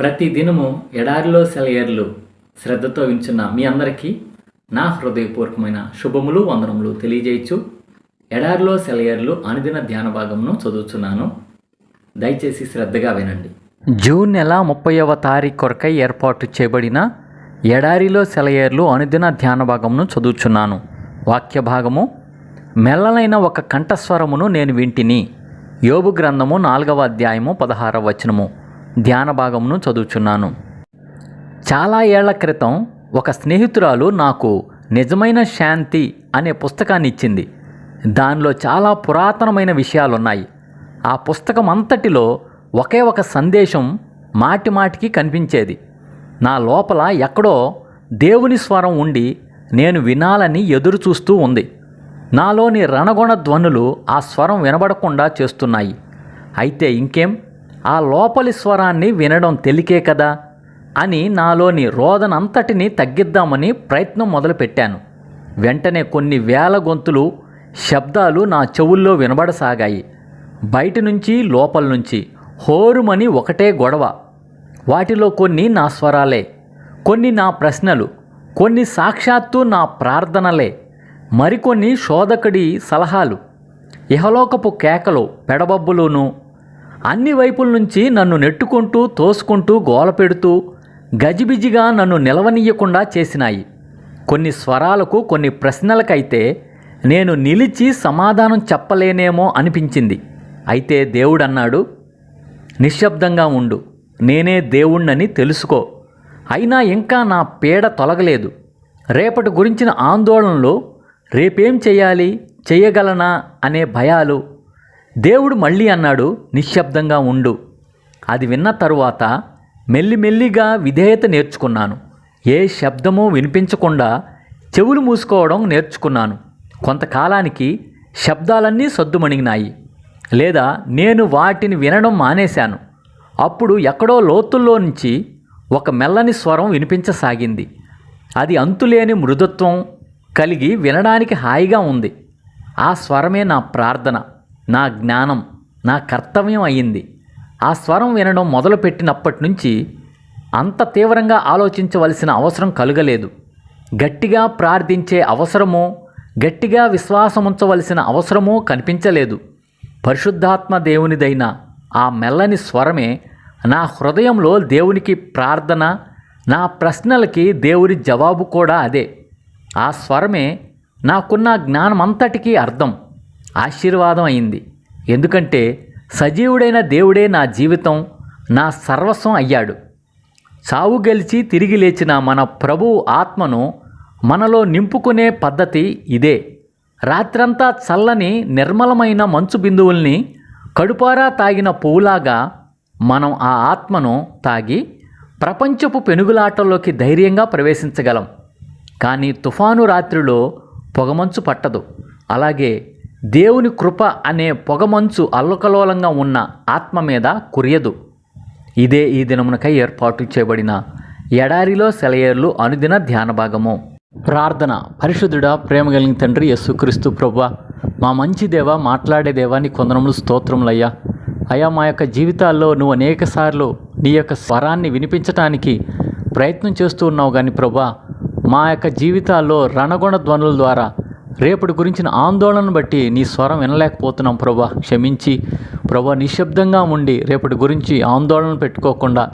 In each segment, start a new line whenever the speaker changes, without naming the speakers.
ప్రతి దినము ఎడారిలో సెలయర్లు శ్రద్ధతో వించున్న మీ అందరికీ నా హృదయపూర్వకమైన శుభములు వందనములు తెలియజేయచ్చు. ఎడారిలో సెలయర్లు అనుదిన ధ్యాన భాగంను చదువుతున్నాను దయచేసి శ్రద్ధగా వినండి. జూన్ నెల ముప్పైవ తారీఖు కొరకై ఏర్పాటు చేయబడిన ఎడారిలో సెలయేర్లు అనుదిన ధ్యాన భాగమును చదువుచున్నాను. వాక్య భాగము మెల్లలైన ఒక కంఠస్వరమును నేను వింటిని. యోబు గ్రంథము నాలుగవ అధ్యాయము పదహారవ వచనము. ధ్యాన భాగమును చదువుచున్నాను. చాలా ఏళ్ళ క్రితం ఒక స్నేహితురాలు నాకు నిజమైన శాంతి అనే పుస్తకాన్ని ఇచ్చింది. దానిలో చాలా పురాతనమైన విషయాలున్నాయి. ఆ పుస్తకం అంతటిలో ఒకే ఒక సందేశం మాటి మాటికి కనిపించేది. నా లోపల ఎక్కడో దేవుని స్వరం ఉండి నేను వినాలని ఎదురు చూస్తూ ఉంది. నాలోని రణగొణ ధ్వనులు ఆ స్వరం వినబడకుండా చేస్తున్నాయి. అయితే ఇంకేం? ఆ లోపలి స్వరాన్ని వినడం తెలికే కదా? అని నాలోని రోదనంతటిని తగ్గిద్దామని ప్రయత్నం మొదలుపెట్టాను. వెంటనే కొన్ని వేల గొంతులు శబ్దాలు నా చెవుల్లో వినబడసాగాయి. బయట నుంచి లోపల నుంచి హోరుమని ఒకటే గొడవ. వాటిలో కొన్ని నా స్వరాలే కొన్ని నా ప్రశ్నలు కొన్ని సాక్షాత్తు నా ప్రార్థనలే మరికొన్ని శోధకుడి సలహాలు. ఇహలోకపు కేకలు పెడబబ్బులును అన్ని వైపుల నుంచి నన్ను నెట్టుకుంటూ తోసుకుంటూ గోల పెడుతూ గజిబిజిగా నన్ను నిలవనీయకుండా చేసినాయి. కొన్ని స్వరాలకు కొన్ని ప్రశ్నలకైతే నేను నిలిచి సమాధానం చెప్పలేనేమో అనిపించింది. అయితే దేవుడన్నాడు నిశ్శబ్దంగా ఉండు. నేనే దేవుణ్ణని తెలుసుకో. అయినా ఇంకా నా పీడ తొలగలేదు. రేపటి గురించిన ఆందోళనలు రేపేం చేయాలి? చేయగలనా? అనే భయాలు దేవుడు మళ్ళీ అన్నాడు నిశ్శబ్దంగా ఉండు. అది విన్న తరువాత మెల్లిమెల్లిగా విధేయత నేర్చుకున్నాను. ఏ శబ్దమూ వినిపించకుండా చెవులు మూసుకోవడం నేర్చుకున్నాను. కొంతకాలానికి శబ్దాలన్నీ సద్దుమణిగినాయి. లేదా నేను వాటిని వినడం మానేశాను. అప్పుడు ఎక్కడో లోతుల్లో నుంచి ఒక మెల్లని స్వరం వినిపించసాగింది. అది అంతులేని మృదుత్వం కలిగి వినడానికి హాయిగా ఉంది. ఆ స్వరమే నా ప్రార్థన. నా జ్ఞానం నా కర్తవ్యం అయ్యింది. ఆ స్వరం వినడం మొదలుపెట్టినప్పటి నుంచి అంత తీవ్రంగా ఆలోచించవలసిన అవసరం కలుగలేదు. గట్టిగా ప్రార్థించే అవసరమో గట్టిగా విశ్వాసముంచవలసిన అవసరమో కనిపించలేదు. పరిశుద్ధాత్మ దేవునిదైన ఆ మెల్లని స్వరమే నా హృదయంలో దేవునికి ప్రార్థన నా ప్రశ్నలకి దేవుడి జవాబు కూడా అదే. ఆ స్వరమే నాకున్న జ్ఞానమంతటికీ అర్థం. ఆశీర్వాదం అయింది. ఎందుకంటే సజీవుడైన దేవుడే నా జీవితం నా సర్వస్వం అయ్యాడు. చావు గెలిచి తిరిగి లేచిన మన ప్రభువు ఆత్మను మనలో నింపుకునే పద్ధతి ఇదే. రాత్రంతా చల్లని నిర్మలమైన మంచు బిందువుల్ని కడుపారా తాగిన పువ్వులాగా మనం ఆ ఆత్మను తాగి ప్రపంచపు పెనుగులాటల్లోకి ధైర్యంగా ప్రవేశించగలం. కానీ తుఫాను రాత్రిలో పొగమంచు పట్టదు. అలాగే దేవుని కృప అనే పొగమంచు అల్లకలోలంగా ఉన్న ఆత్మ మీద కురియదు. ఇదే ఈ దినమునకై ఏర్పాటు చేయబడిన ఎడారిలో సెలయేర్లు అనుదిన ధ్యాన భాగము. ప్రార్థన. పరిశుద్ధుడా ప్రేమ కలిగిన తండ్రి యస్సుక్రీస్తు ప్రభ మా మంచి దేవ మాట్లాడే దేవా నీ కొందరములు స్తోత్రములయ్యా. అయ్యా మా యొక్క జీవితాల్లో నువ్వు అనేక సార్లు నీ యొక్క స్వరాన్ని వినిపించటానికి ప్రయత్నం చేస్తూ ఉన్నావు కానీ ప్రభా మా యొక్క జీవితాల్లో రణగుణ ధ్వనుల ద్వారా రేపటి గురించిన ఆందోళనను బట్టి నీ స్వరం వినలేకపోతున్నాం ప్రభా. క్షమించి. ప్రభా నిశ్శబ్దంగా ఉండి రేపటి గురించి ఆందోళన పెట్టుకోకుండా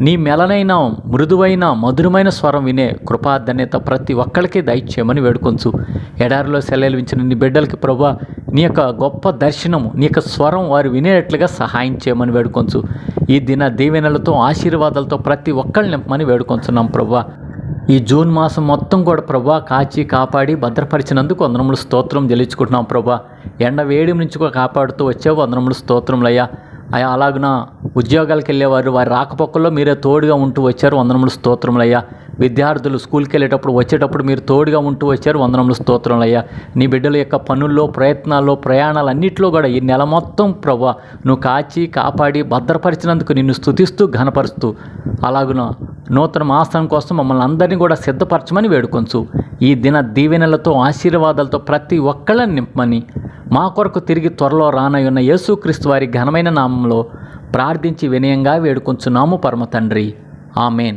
నీ మెలనైన మృదువైన మధురమైన స్వరం వినే కృపాధన్యత ప్రతి ఒక్కరికి దయచేయమని వేడుకొంచు. ఎడారిలో సెలవించిన నీ బిడ్డలకి ప్రభా నీ యొక్క గొప్ప దర్శనము నీ యొక్క స్వరం వారు వినేటట్లుగా సహాయం చేయమని వేడుకొంచు. ఈ దిన దీవెనలతో ఆశీర్వాదాలతో ప్రతి ఒక్కరిని నింపమని వేడుకొంచున్నాం ప్రభా. ఈ జూన్ మాసం మొత్తం కూడా ప్రభా కాచి కాపాడి భద్రపరిచినందుకు వందనములు స్తోత్రం చెల్లించుకుంటున్నాం ప్రభా. ఎండ వేడి నుంచి కూడా కాపాడుతూ వచ్చావు వందనములు స్తోత్రములయ్యా. అయ్యా అలాగున ఉద్యోగాలకు వెళ్ళేవారు వారి రాకపోకల్లో మీరే తోడుగా ఉంటూ వచ్చారు వందనములు స్తోత్రములయ్యా. విద్యార్థులు స్కూల్కి వెళ్ళేటప్పుడు వచ్చేటప్పుడు మీరు తోడుగా ఉంటూ వచ్చారు. వందనములు స్తోత్రంలో అయ్యా నీ బిడ్డల యొక్క పనుల్లో ప్రయత్నాల్లో ప్రయాణాలన్నింటిలో కూడా ఈ నెల మొత్తం ప్రభా నువ్వు కాచి కాపాడి భద్రపరిచినందుకు నిన్ను స్తుతిస్తూ ఘనపరుస్తూ అలాగున నూతన మాసం కోసం మమ్మల్ని అందరినీ కూడా సిద్ధపరచమని వేడుకొంచు. ఈ దిన దీవెనలతో ఆశీర్వాదాలతో ప్రతి ఒక్కళ్ళని నింపమని మా కొరకు తిరిగి త్వరలో రానయ్యున్న యేసుక్రీస్తు వారి ఘనమైన నామంలో ప్రార్థించి వినయంగా వేడుకొంచున్నాము పరమ తండ్రి. ఆమెన్.